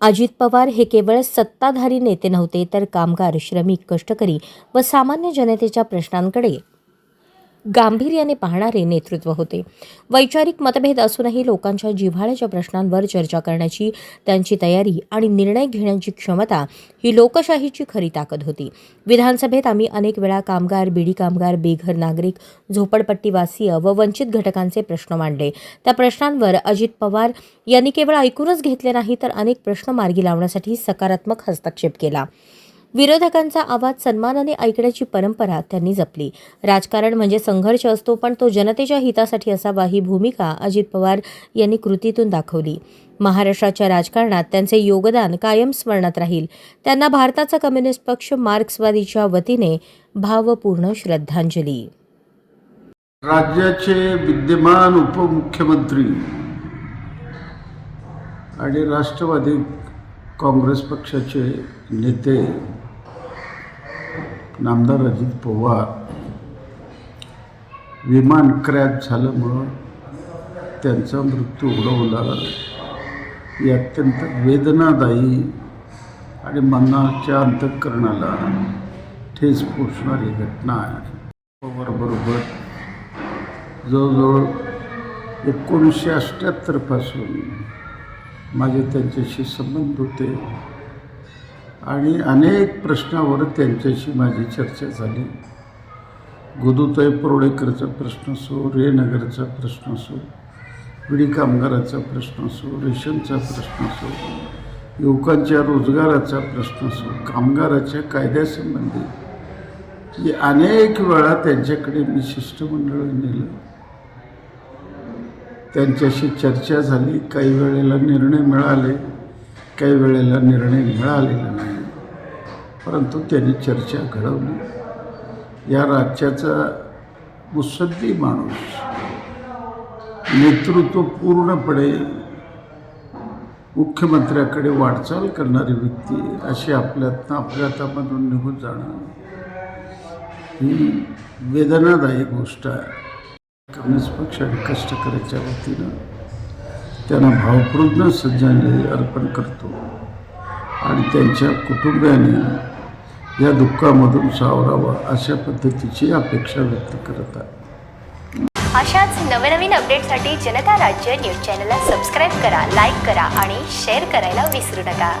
अजित पवार हे केवळ सत्ताधारी नेते नव्हते तर कामगार श्रमिक कष्टकरी व सामान्य जनतेच्या प्रश्नांकडे गांभीर्याने पाहणारे नेतृत्व होते. वैचारिक मतभेद असूनही लोकांच्या जिव्हाळ्याच्या प्रश्नांवर चर्चा करण्याची त्यांची तयारी आणि निर्णय घेण्याची क्षमता ही लोकशाहीची खरी ताकद होती. विधानसभेत आम्ही अनेक वेळा कामगार बीडी कामगार बेघर नागरिक झोपडपट्टीवासीय व वंचित घटकांचे प्रश्न मांडले. त्या प्रश्नांवर अजित पवार यांनी केवळ ऐकूनच घेतले नाही तर अनेक प्रश्न मार्गी लावण्यासाठी सकारात्मक हस्तक्षेप केला. विरोधकांचा आवाज सन्मानाने ऐकण्याची परंपरा त्यांनी जपली. राजकारण म्हणजे संघर्ष असतो पण तो जनतेच्या हितासाठी असावा ही भूमिका अजित पवार यांनी कृतीतून दाखवली. महाराष्ट्राच्या राजकारणात त्यांचे योगदान कायम स्मरणात राहील. त्यांना भारताचा कम्युनिस्ट पक्ष मार्क्सवादीच्या वतीने भावपूर्ण श्रद्धांजली. राज्याचे विद्यमान उपमुख्यमंत्री आणि राष्ट्रवादी काँग्रेस पक्षाचे नेते नामदार अजित पवार विमान क्रॅप झाल्यामुळं त्यांचा मृत्यू ओढवला ही अत्यंत वेदनादायी आणि मनाच्या अंतःकरणाला ठेस पोचणारी घटना आहे. पवारबरोबर जवळजवळ एकोणीसशे अठ्ठ्याहत्तरपासून माझे त्यांच्याशी संबंध होते. आणि अनेक प्रश्नावर त्यांच्याशी माझी चर्चा झाली. गोदूताई परोडेकरचा प्रश्न असो रेनगरचा प्रश्न असो विडी कामगाराचा प्रश्न असो रेशनचा प्रश्न असो युवकांच्या रोजगाराचा प्रश्न असो कामगाराच्या कायद्यासंबंधी की अनेक वेळा त्यांच्याकडे मी शिष्टमंडळ नेलं. त्यांच्याशी चर्चा झाली. काही वेळेला निर्णय मिळाले काही वेळेला निर्णय मिळालेला नाही. परंतु त्यांनी चर्चा घडवली. या राज्याचा मुसद्दी माणूस नेतृत्व पूर्णपणे मुख्यमंत्र्याकडे वाटचाल करणारी व्यक्ती अशी आपल्यातनं आपल्या निघून जाणं ही वेदनादायी गोष्ट आहे. कम्युनिस्ट पक्ष आणि कष्टकऱ्याच्या वतीनं त्यांना भावपूर्ण श्रद्धांजली अर्पण करतो आणि त्यांच्या कुटुंबियाने या दुःखामधून सावरावं अशा पद्धतीची अपेक्षा व्यक्त करत आहे. अशाच नवनवीन अपडेटसाठी जनता राज्य न्यूज चॅनलला सबस्क्राईब करा लाईक करा आणि शेअर करायला विसरू नका.